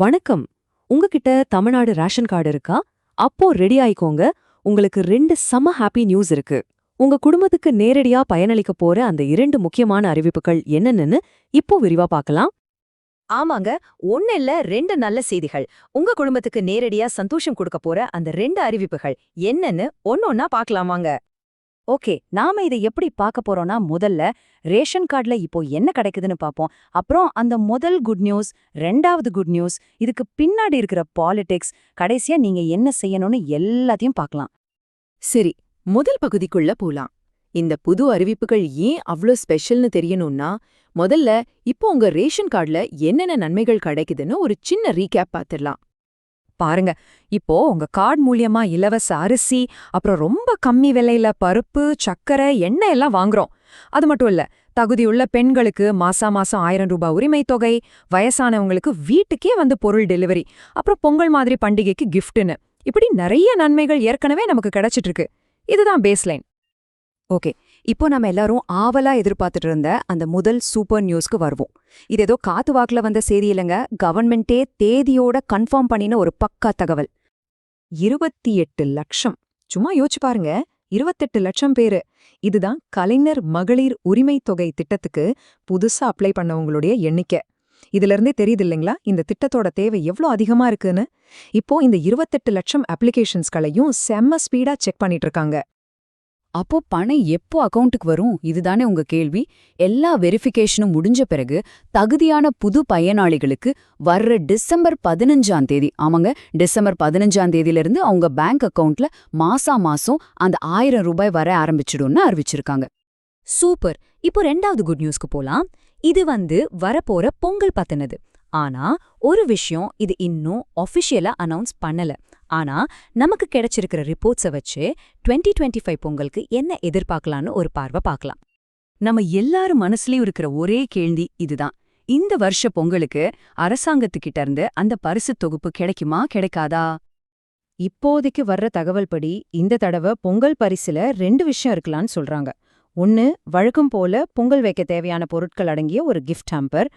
வணக்கம். உங்ககிட்ட Tamil Nadu ration card இருக்கா? அப்போ ரெடி ஆயிக்கோங்க. உங்களுக்கு ரெண்டு செம ஹாப்பி நியூஸ் இருக்கு. உங்க குடும்பத்துக்கு நேரடியா பயனளிக்க போற அந்த இரண்டு முக்கியமான அறிவிப்புகள் என்னென்னு இப்போ விரிவா பார்க்கலாம். ஆமாங்க ஒன்னு இல்ல ரெண்டு நல்ல செய்திகள். உங்க குடும்பத்துக்கு நேரடியா சந்தோஷம் கொடுக்க போற அந்த ரெண்டு அறிவிப்புகள் என்னன்னு ஒன்னொன்னா பாக்கலாமாங்க ஓகே நாம இதை எப்படி பார்க்க போறோம்னா முதல்ல ரேஷன் கார்டுல இப்போ என்ன கிடைக்குதுன்னு பார்ப்போம். அப்புறம் அந்த முதல் குட் நியூஸ் ரெண்டாவது குட் நியூஸ் இதுக்கு பின்னாடி இருக்கிற பாலிடிக்ஸ் கடைசியா நீங்க என்ன செய்யணும்னு எல்லாத்தையும் பார்க்கலாம். சரி முதல் பகுதிக்குள்ள போலாம். இந்த புது அறிவிப்புகள் ஏன் அவ்ளோ ஸ்பெஷல்னு தெரியணும்னா முதல்ல இப்போ உங்க ரேஷன் கார்டுல என்னென்ன நன்மைகள் கிடைக்குதுன்னு ஒரு சின்ன ரீகேப் பார்த்துடலாம். பாருங்க. இப்போ உங்க கார்டு மூலியமா இலவச அரிசி அப்புறம் ரொம்ப கம்மி விலையில பருப்பு சக்கரை எண்ணெய் எல்லாம் வாங்குறோம். அது மட்டும் இல்ல தகுதியுள்ள பெண்களுக்கு மாசா மாசம் ஆயிரம் ரூபாய் உரிமை தொகை வயசானவங்களுக்கு வீட்டுக்கே வந்து பொருள் டெலிவரி அப்புறம் பொங்கல் மாதிரி பண்டிகைக்கு கிஃப்ட்னு இப்படி நிறைய நன்மைகள் ஏற்கனவே நமக்கு கிடைச்சிட்டு இருக்கு. இதுதான் பேஸ்லைன் ஓகே இப்போ நம்ம எல்லாரும் ஆவலா எதிர்பார்த்துட்டு இருந்த அந்த முதல் சூப்பர் நியூஸ்க்கு வருவோம். இது ஏதோ காத்து வாக்குல வந்த செய்தி இல்லைங்க. கவர்மெண்டே தேதியோட கன்ஃபார்ம் பண்ணின ஒரு பக்கா தகவல். இருபத்தி எட்டு லட்சம். சும்மா யோசிச்சு பாருங்க. இருபத்தெட்டு லட்சம் பேரு. இதுதான் கலைஞர் மகளிர் உரிமை தொகை திட்டத்துக்கு புதுசா அப்ளை பண்ணவங்களுடைய எண்ணிக்கை. இதுல இருந்தே தெரியுது இல்லைங்களா? இந்த திட்டத்தோட தேவை எவ்வளோ அதிகமா இருக்குன்னு? இப்போ இந்த இருபத்தெட்டு லட்சம் அப்ளிகேஷன்ஸ்களையும் செம்ம ஸ்பீடா செக் பண்ணிட்டு இருக்காங்க. அப்போ பணம் எப்போ அக்கவுண்ட்டுக்கு வரும்? இதுதானே உங்க கேள்வி. எல்லா வெரிஃபிகேஷனும் முடிஞ்ச பிறகு தகுதியான புது பயனாளிகளுக்கு வர்ற டிசம்பர் பதினஞ்சாம் தேதி ஆமாங்க டிசம்பர் பதினஞ்சாம் தேதியிலிருந்து அவங்க பேங்க் அக்கவுண்ட்ல மாசா மாசம் அந்த ஆயிரம் ரூபாய் வர ஆரம்பிச்சிடும்னு அறிவிச்சிருக்காங்க. சூப்பர். இப்போ ரெண்டாவது குட் நியூஸ்க்கு போலாம். இது வந்து வரப்போற பொங்கல் பத்தினது. ஆனா ஒரு விஷயம் இது இன்னும் ஒஃபிஷியலா அனௌன்ஸ் பண்ணல. ஆனா நமக்கு கிடைச்சிருக்கிற ரிப்போர்ட்ஸை வச்சு 2025 டுவெண்ட்டி ஃபைவ் பொங்கலுக்கு என்ன எதிர்பார்க்கலான்னு ஒரு பார்வை பார்க்கலாம். நம்ம எல்லாரும் மனசுலயும் இருக்கிற ஒரே கேள்வி இதுதான். இந்த வருஷ பொங்கலுக்கு அரசாங்கத்துக்கிட்ட இருந்து அந்த பரிசு தொகுப்பு கிடைக்குமா கிடைக்காதா? இப்போதைக்கு வர்ற தகவல் படி இந்த தடவை பொங்கல் பரிசுல ரெண்டு விஷயம் இருக்கலாம்னு சொல்றாங்க. ஒன்னு வழக்கம் போல பொங்கல் வைக்க தேவையான பொருட்கள் அடங்கிய ஒரு கிஃப்ட் ஹாம்பர்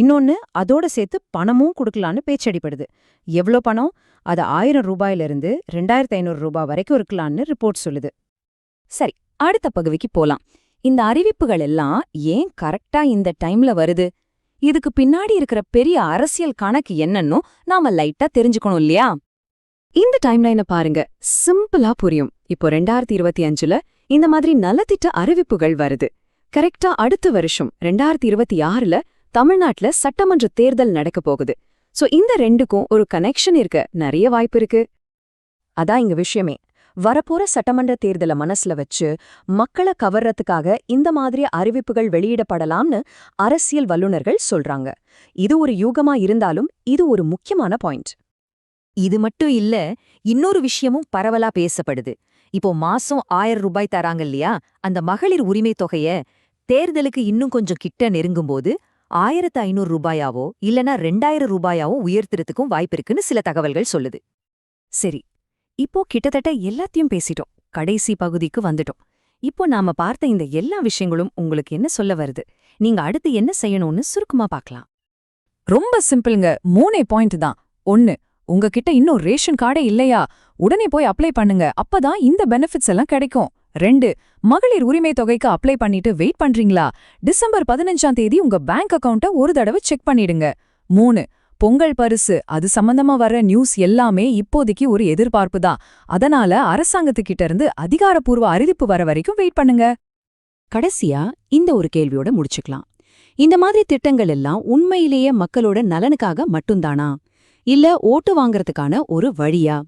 இன்னொன்னு அதோட சேர்த்து பணமும் கொடுக்கலான்னு பேச்சடிப்படுது எவ்வளோ பணம்? அது ஆயிரம் ரூபாயிலிருந்து ரெண்டாயிரத்தி ஐநூறு ரூபாய் வரைக்கும் இருக்கலாம்னு ரிப்போர்ட் சொல்லுது. சரி அடுத்த பகுதிக்கு போலாம். இந்த அறிவிப்புகள் எல்லாம் ஏன் கரெக்டா இந்த டைம்ல வருது? இதுக்கு பின்னாடி இருக்கிற பெரிய அரசியல் கணக்கு என்னன்னு நாம லைட்டா தெரிஞ்சுக்கணும் இல்லையா? இந்த டைம்லைனை பாருங்க சிம்பிளா புரியும். இப்போ ரெண்டாயிரத்தி இருபத்தி அஞ்சுல இந்த மாதிரி நலத்திட்ட அறிவிப்புகள் வருது. கரெக்டா அடுத்த வருஷம் ரெண்டாயிரத்தி இருபத்தி ஆறுல தமிழ்நாட்டுல சட்டமன்ற தேர்தல் நடக்க போகுது. சோ இந்த ரெண்டுக்கும் ஒரு கனெக்ஷன் இருக்க நிறைய வாய்ப்பு இருக்கு. அதான் இங்க விஷயமே. வரப்போற சட்டமன்ற தேர்தலை மனசுல வச்சு மக்களை கவர்றதுக்காக இந்த மாதிரி அறிவிப்புகள் வெளியிடப்படலாம்னு அரசியல் வல்லுநர்கள் சொல்றாங்க. இது ஒரு யூகமா இருந்தாலும் இது ஒரு முக்கியமான பாயிண்ட் இது மட்டும் இல்ல இன்னொரு விஷயமும் பரவலா பேசப்படுது. இப்போ மாசம் ஆயிரம் ரூபாய் தராங்க இல்லையா? அந்த மகளிர் உரிமை தொகைய தேர்தலுக்கு இன்னும் கொஞ்சம் கிட்ட நெருங்கும்போது ஆயிரத்து ஐநூறு ரூபாயாவோ இல்லனா ரெண்டாயிரம் ரூபாயாவோ உயர்த்துறதுக்கும் வாய்ப்பிருக்குன்னு சில தகவல்கள் சொல்லுது. சரி இப்போ கிட்டத்தட்ட எல்லாத்தையும் பேசிட்டோம். கடைசி பகுதிக்கு வந்துட்டோம். இப்போ நாம பார்த்த இந்த எல்லா விஷயங்களும் உங்களுக்கு என்ன சொல்ல வருது? நீங்க அடுத்து என்ன செய்யணும்னு சுருக்கமா பார்க்கலாம். ரொம்ப சிம்பிள்ங்க மூணே பாயிண்ட் தான். ஒன்னு உங்ககிட்ட இன்னும் ரேஷன் கார்டே இல்லையா? உடனே போய் அப்ளை பண்ணுங்க. அப்பதான் இந்த பெனிஃபிட்ஸ் எல்லாம் கிடைக்கும். ரெண்டு மகளிர் உரிமை தொகைக்கு அப்ளை பண்ணிட்டு வெயிட் பண்றீங்களா? டிசம்பர் பதினஞ்சாம் தேதி உங்க பேங்க் அக்கவுண்ட்ட ஒரு தடவை செக் பண்ணிடுங்க. மூணு பொங்கல் பரிசு அது சம்பந்தமா வர்ற நியூஸ் எல்லாமே இப்போதைக்கு ஒரு எதிர்பார்ப்பு தான். அதனால அரசாங்கத்துக்கிட்ட இருந்து அதிகாரப்பூர்வ அறிவிப்பு வர வரைக்கும் வெயிட் பண்ணுங்க. கடைசியா இந்த ஒரு கேள்வியோட முடிச்சுக்கலாம். இந்த மாதிரி திட்டங்கள் எல்லாம் உண்மையிலேயே மக்களோட நலனுக்காக மட்டும்தானா? இல்ல ஓட்டு வாங்கறதுக்கான ஒரு வழியா?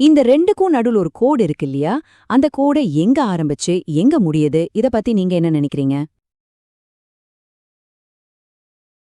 இந்த ரெண்டுக்கும் நடுவில் ஒரு கோடு இருக்கு இல்லையா? அந்த கோடை எங்க ஆரம்பிச்சு எங்க முடியுது? இத பத்தி நீங்க என்ன நினைக்கிறீங்க?